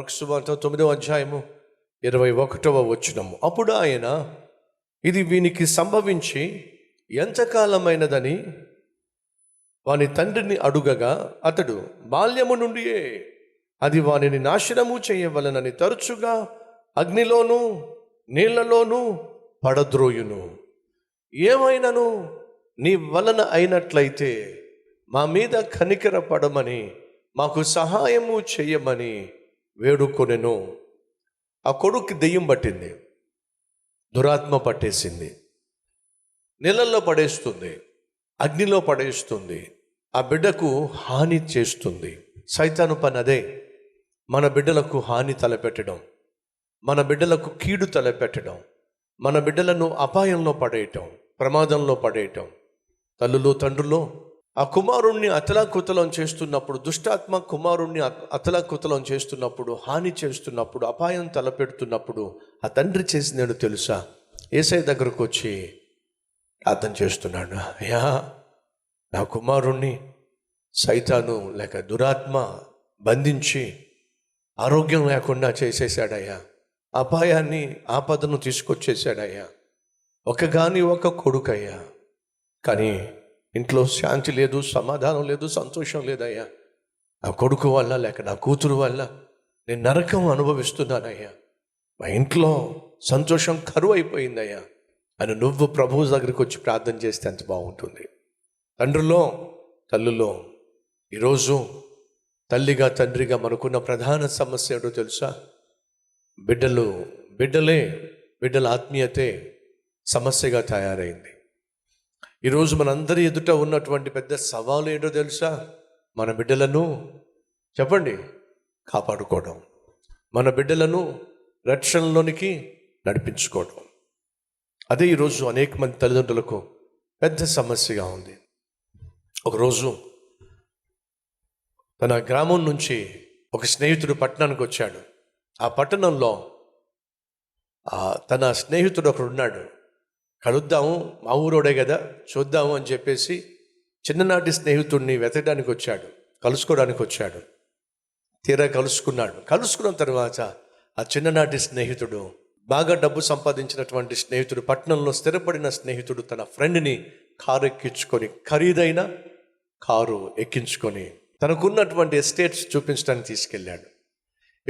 Marks తొమ్మిదవ అధ్యాయము ఇరవై ఒకటవ వచ్చినము అప్పుడు ఆయన ఇది వీనికి సంభవించి ఎంతకాలమైనదని వాని తండ్రిని అడుగగా అతడు బాల్యము నుండియే అది వానిని నాశనము చేయవలనని తరచుగా అగ్నిలోనూ నీళ్ళలోనూ పడద్రోయును. ఏమైనను? నీ వలన అయినట్లయితే మా మీద కనికర పడమని మాకు సహాయము చేయమని వేడుకొనెను. ఆ కొడుకు దెయ్యం పట్టింది. దురాత్మ పట్టేసింది. నీళ్ళల్లో పడేస్తుంది. అగ్నిలో పడేస్తుంది. ఆ బిడ్డకు హాని చేస్తుంది. సైతాను పని అదే. మన బిడ్డలకు హాని తలపెట్టడం. మన బిడ్డలకు కీడు తలపెట్టడం. మన బిడ్డలను అపాయంలో పడేయటం. ప్రమాదంలో పడేయటం. తల్లులు తండ్రులు ఆ కుమారుణ్ణి అతలాకుతలం చేస్తున్నప్పుడు దుష్టాత్మ కుమారుణ్ణి అతలాకుతలం చేస్తున్నప్పుడు హాని చేస్తున్నప్పుడు అపాయం తలపెడుతున్నప్పుడు ఆ తండ్రి చేసిందేడు తెలుసా? ఏసై దగ్గరకు వచ్చి ప్రార్థన చేస్తున్నాడు. అయ్యా నా కుమారుణ్ణి సైతాను లేక దురాత్మ బంధించి ఆరోగ్యం లేకుండా చేసేసాడయ్యా అపాయాన్ని ఆపదను తీసుకొచ్చేసాడయ్యా ఒక గాని ఒక కొడుకయ్యా. కానీ ఇంట్లో శాంతి లేదు సమాధానం లేదు సంతోషం లేదయ్యా. నా కొడుకు వల్ల లేక నా కూతురు వల్ల నేను నరకం అనుభవిస్తున్నానయ్యా. మా ఇంట్లో సంతోషం కరువు అయిపోయిందయ్యా అని నువ్వు ప్రభువు దగ్గరికి వచ్చి ప్రార్థన చేస్తే ఎంత బాగుంటుంది. తండ్రిలో తల్లులో ఈరోజు తల్లిగా తండ్రిగా మనకున్న ప్రధాన సమస్య ఏంటో తెలుసా? బిడ్డలు బిడ్డలే బిడ్డల ఆత్మీయతే సమస్యగా తయారైంది. ఈరోజు మనందరి ఎదుట ఉన్నటువంటి పెద్ద సవాలు ఏంటో తెలుసా? మన బిడ్డలను చెప్పండి కాపాడుకోవడం. మన బిడ్డలను రక్షణలోనికి నడిపించుకోవడం. అదే ఈరోజు అనేక మంది తల్లిదండ్రులకు పెద్ద సమస్యగా ఉంది. ఒకరోజు తన గ్రామం నుంచి ఒక స్నేహితుడు పట్టణానికి వచ్చాడు. ఆ పట్టణంలో తన స్నేహితుడు ఒకడు ఉన్నాడు కలుద్దాము మా ఊరోడే కదా చూద్దాము అని చెప్పేసి చిన్ననాటి స్నేహితుడిని వెతకడానికి వచ్చాడు కలుసుకోవడానికి వచ్చాడు. తీరా కలుసుకున్నాడు. కలుసుకున్న తర్వాత ఆ చిన్ననాటి స్నేహితుడు బాగా డబ్బు సంపాదించినటువంటి స్నేహితుడు పట్టణంలో స్థిరపడిన స్నేహితుడు తన ఫ్రెండ్ని కారు ఎక్కించుకొని ఖరీదైన కారు ఎక్కించుకొని తనకున్నటువంటి ఎస్టేట్స్ చూపించడానికి తీసుకెళ్ళాడు.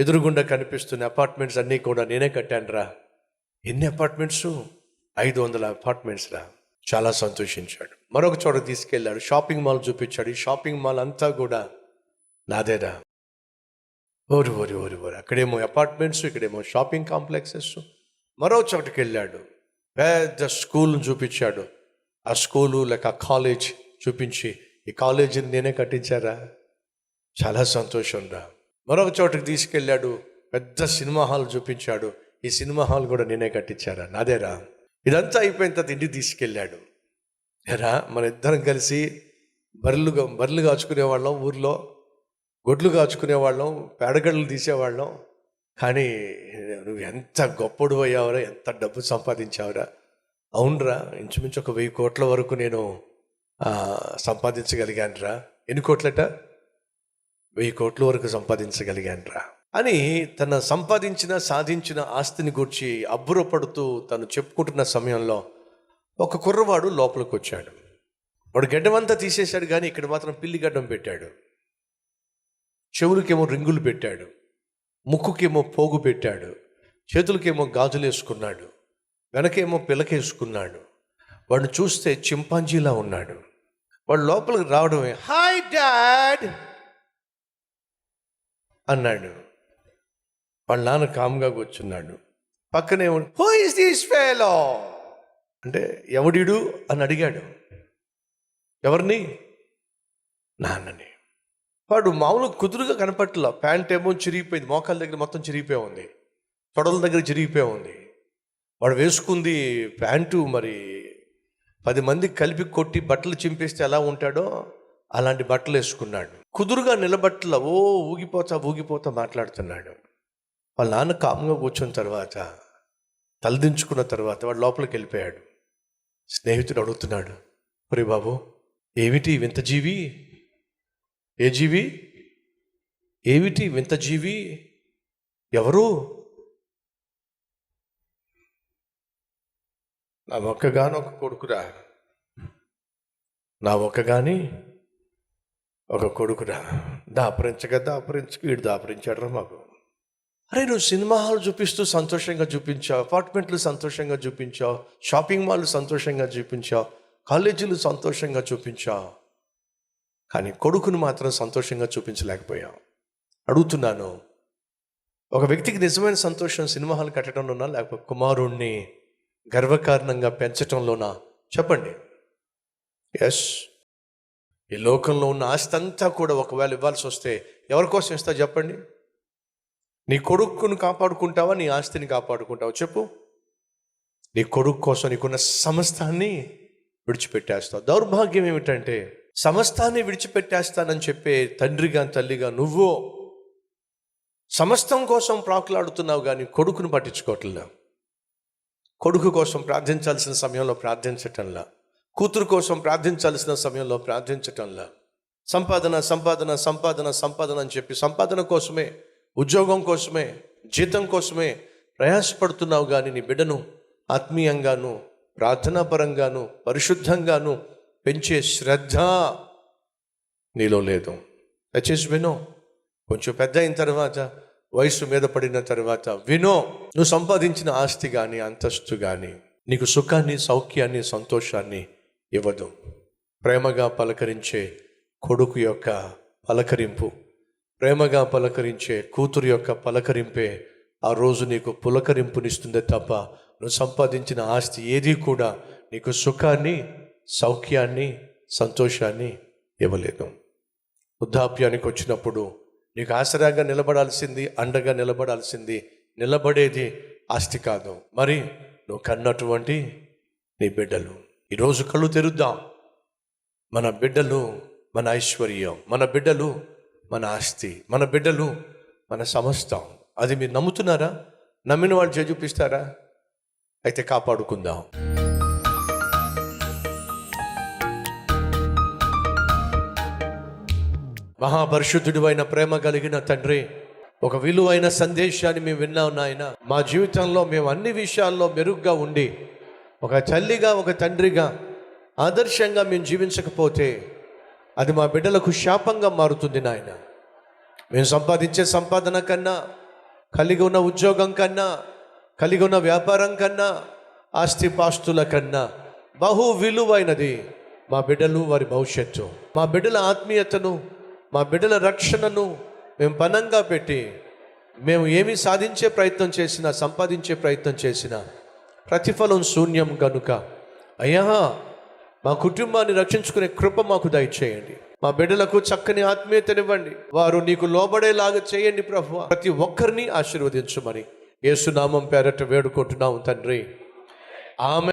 ఎదురుగుండా కనిపిస్తున్న అపార్ట్మెంట్స్ అన్నీ కూడా నేనే కట్టాను రా ఎన్ని అపార్ట్మెంట్స్? ఐదు వందల అపార్ట్మెంట్స్ రా చాలా సంతోషించాడు. మరొక చోట తీసుకెళ్ళాడు. షాపింగ్ మాల్ చూపించాడు. ఈ షాపింగ్ మాల్ అంతా కూడా నాదేరా ఓరి ఓరి ఓరి ఓరి. అక్కడేమో అపార్ట్మెంట్స్ ఇక్కడేమో షాపింగ్ కాంప్లెక్సెస్. మరో చోటకి వెళ్ళాడు. పెద్ద స్కూల్ చూపించాడు. ఆ స్కూలు లేక కాలేజ్ చూపించి ఈ కాలేజీని నేనే కట్టించారా? చాలా సంతోషం రా. మరొక చోటకి తీసుకెళ్ళాడు. పెద్ద సినిమా హాల్ చూపించాడు. ఈ సినిమా హాల్ కూడా నేనే కట్టించారా? నాదేరా ఇదంతా అయిపోయిన తర్వాత ఇంటికి తీసుకెళ్ళాడు. ఎరా మన ఇద్దరం కలిసి బర్రెలు బర్రెలు కాచుకునేవాళ్ళం ఊర్లో గొడ్లు కాచుకునేవాళ్ళం పేడగడ్లు తీసేవాళ్ళం. కానీ నువ్వు ఎంత గొప్పడు అయ్యావురా ఎంత డబ్బు సంపాదించావురా. అవునరా ఇంచుమించు ఒక వెయ్యి కోట్ల వరకు నేను ఆ, సంపాదించగలిగానురా. ఎన్ని కోట్లట? వెయ్యి కోట్ల వరకు సంపాదించగలిగానురా. అని తన సంపాదించిన సాధించిన ఆస్తిని గురించి అబ్బురపడుతూ తను చెప్పుకుంటున్న సమయంలో ఒక కుర్రవాడు లోపలికి వచ్చాడు వాడు గడ్డమంతా తీసేశాడు కానీ ఇక్కడ మాత్రం పిల్లి గడ్డం పెట్టాడు. చెవులకేమో రింగులు పెట్టాడు. ముక్కుకేమో పోగు పెట్టాడు. చేతులకేమో గాజులు వేసుకున్నాడు వెనకేమో పిలకేసుకున్నాడు. వాడిని చూస్తే చింపాంజీలా ఉన్నాడు. వాడు లోపలికి రావడమే హాయ్ డాడ్! అన్నాడు. వాళ్ళ నాన్న కామ్గా కూర్చున్నాడు. పక్కనే హూ ఇస్ దిస్ ఫేలో అంటే ఎవడిడు? అని అడిగాడు. ఎవరిని? నాన్నని. వాడు మామూలు కుదురుగా కనపట్ల. ప్యాంట్ ఏమో చిరిగిపోయింది. మోకాల దగ్గర మొత్తం చిరిగిపోయి ఉంది. తొడల దగ్గర చిరిగిపోయి ఉంది. వాడు వేసుకుంది ప్యాంటు మరి పది మంది కలిపి కొట్టి బట్టలు చింపేస్తే ఎలా ఉంటాడో అలాంటి బట్టలు వేసుకున్నాడు కుదురుగా నిలబట్టల ఓ ఊగిపోతా ఊగిపోతా మాట్లాడుతున్నాడు. వాళ్ళ నాన్న కామ్గా కూర్చున్న తర్వాత తలదించుకున్న తర్వాత వాడు లోపలికి వెళ్ళిపోయాడు. స్నేహితుడు అడుగుతున్నాడు ఒరే బాబు ఏమిటి వింత జీవి? ఏ జీవి? ఏమిటి వింత జీవి? ఎవరు? నా ఒక్కగాని ఒక కొడుకురా. నా ఒక్కగాని ఒక కొడుకురా. దాపరించగా దాపరించక వీడు దాపరించాడు మాకు. అరే నువ్వు సినిమా హాల్ చూపిస్తూ సంతోషంగా చూపించావు అపార్ట్మెంట్లు సంతోషంగా చూపించావు షాపింగ్ మాల్ సంతోషంగా చూపించావు కాలేజీలు సంతోషంగా చూపించావు. కానీ కొడుకును మాత్రం సంతోషంగా చూపించలేకపోయావు. అడుగుతున్నాను ఒక వ్యక్తికి నిజమైన సంతోషం సినిమా హాల్ కట్టడంలోనా లేకపోతే కుమారుణ్ణి గర్వకారణంగా పెంచటంలోనా చెప్పండి. ఎస్ ఈ లోకంలో ఉన్న ఆస్తి అంతా కూడా ఒకవేళ ఇవ్వాల్సి వస్తే ఎవరి కోసం ఇస్తా? చెప్పండి. నీ కొడుకును కాపాడుకుంటావా? నీ ఆస్తిని కాపాడుకుంటావా? చెప్పు. నీ కొడుకు కోసం నీకున్న సమస్తాన్ని విడిచిపెట్టేస్తావు. దౌర్భాగ్యం ఏమిటంటే సమస్తాన్ని విడిచిపెట్టేస్తానని చెప్పే తండ్రిగా తల్లిగా నువ్వు సమస్తం కోసం ప్రాకులాడుతున్నావు కానీ కొడుకును పట్టించుకోవట్లే కొడుకు కోసం ప్రార్థించాల్సిన సమయంలో ప్రార్థించటంలా? కూతురు కోసం ప్రార్థించాల్సిన సమయంలో ప్రార్థించటంలా? సంపాదన సంపాదన సంపాదన సంపాదన అని చెప్పి సంపాదన కోసమే ఉద్యోగం కోసమే జీతం కోసమే ప్రయాసపడుతున్నావు కానీ నీ బిడ్డను ఆత్మీయంగాను ప్రార్థనాపరంగాను పరిశుద్ధంగాను పెంచే శ్రద్ధ నీలో లేదు. దయచేసి వినో. కొంచెం పెద్ద అయిన తర్వాత వయసు మీద పడిన తర్వాత వినో. నువ్వు సంపాదించిన ఆస్తి కానీ అంతస్తు కానీ నీకు సుఖాన్ని సౌఖ్యాన్ని సంతోషాన్ని ఇవ్వదు. ప్రేమగా పలకరించే కొడుకు యొక్క పలకరింపు ప్రేమగా పలకరించే కూతురు యొక్క పలకరింపే ఆ రోజు నీకు పులకరింపునిస్తుందే తప్ప నువ్వు సంపాదించిన ఆస్తి ఏది కూడా నీకు సుఖాన్ని సౌఖ్యాన్ని సంతోషాన్ని ఇవ్వలేదు. వృద్ధాప్యానికి వచ్చినప్పుడు నీకు ఆసరాగా నిలబడాల్సింది అండగా నిలబడాల్సింది నిలబడేది ఆస్తి కాదు. మరి నువ్వు కన్నటువంటి నీ బిడ్డలు. ఈరోజు కళ్ళు తెరుద్దాం. మన బిడ్డలు మన ఐశ్వర్యం మన బిడ్డలు మన ఆస్తి మన బిడ్డలు మన సమస్తం. అది మీరు నమ్ముతున్నారా? నమ్మిన వాళ్ళు చేజూపిస్తారా చూపిస్తారా? అయితే కాపాడుకుందాం. మహాపరిశుద్ధుడు అయిన ప్రేమ కలిగిన తండ్రి ఒక విలువైన సందేశాన్ని మేము విన్నాం నాయన. మా జీవితంలో మేము అన్ని విషయాల్లో మెరుగ్గా ఉండి ఒక తల్లిగా ఒక తండ్రిగా ఆదర్శంగా మేము జీవించకపోతే అది మా బిడ్డలకు శాపంగా మారుతుంది నాయన. మేము సంపాదించే సంపాదన కన్నా కలిగి ఉన్న ఉద్యోగం కన్నా కలిగి ఉన్న వ్యాపారం కన్నా ఆస్తిపాస్తుల కన్నా బహు విలువైనది మా బిడ్డలు వారి భవిష్యత్తు. మా బిడ్డల ఆత్మీయతను మా బిడ్డల రక్షణను మేము పనంగా పెట్టి మేము ఏమి సాధించే ప్రయత్నం చేసినా సంపాదించే ప్రయత్నం చేసినా ప్రతిఫలం శూన్యం గనుక. అయ్యా మా కుటుంబాన్ని రక్షించుకునే కృప మాకు దయచేయండి. మా బిడ్డలకు చక్కని ఆత్మీయతనివ్వండి. వారు నీకు లోబడేలాగా చేయండి ప్రభు. ప్రతి ఒక్కరిని ఆశీర్వదించమని యేసునామం పేరట వేడుకుంటున్నాం తండ్రి. ఆమె